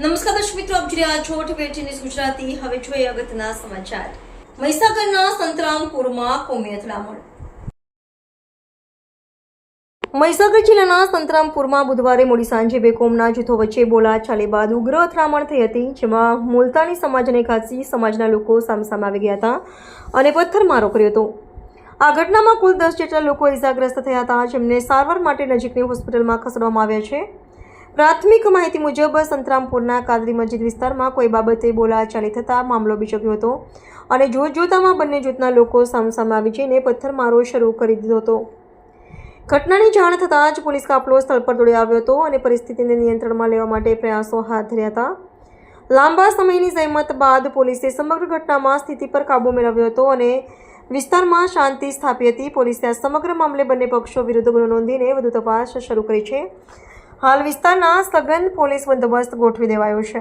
નમસ્કાર દર્શક મિત્રો, આપ જોઈ રહ્યા છો ટીવી ગુજરાતી. હવે જોઈએ અગત્યના સમાચાર. મહીસાગરના સંતરામપુરમાં કોમી અથડામણ. મહીસાગર જિલ્લાના સંતરામપુરમાં બુધવારે મોડી સાંજે બે કોમના જૂથો વચ્ચે બોલાચાલી બાદ ઉગ્ર અથડામણ થઈ હતી, જેમાં મુલતાની સમાજ અને ખાસી સમાજના લોકો સામસામે આવી ગયા હતા અને પથ્થરમારો કર્યો હતો. આ ઘટનામાં કુલ દસ જેટલા લોકો ઇજાગ્રસ્ત થયા હતા, જેમને સારવાર માટે નજીકની હોસ્પિટલમાં ખસેડવામાં આવ્યા છે. પ્રાથમિક માહિતી મુજબ સંતરામપુરના કાદરી મસ્જિદ વિસ્તારમાં કોઈ બાબતે બોલાચાલી થતાં મામલો બીચક્યો હતો અને જોતજોતામાં બંને જૂથના લોકો સામસામે આવી જઈને પથ્થરમારો શરૂ કરી દીધો હતો. ઘટનાની જાણ થતાં જ પોલીસ કાફલો સ્થળ પર દોડી આવ્યો હતો અને પરિસ્થિતિને નિયંત્રણમાં લેવા માટે પ્રયાસો હાથ ધર્યા હતા. લાંબા સમયની જહેમત બાદ પોલીસે સમગ્ર ઘટનામાં સ્થિતિ પર કાબૂ મેળવ્યો હતો અને વિસ્તારમાં શાંતિ સ્થાપી હતી. પોલીસે આ સમગ્ર મામલે બંને પક્ષો વિરુદ્ધ ગુનો નોંધીને વધુ તપાસ શરૂ કરી છે. હાલ વિસ્તારના સઘન પોલીસ બંદોબસ્ત ગોઠવી દેવાયો છે.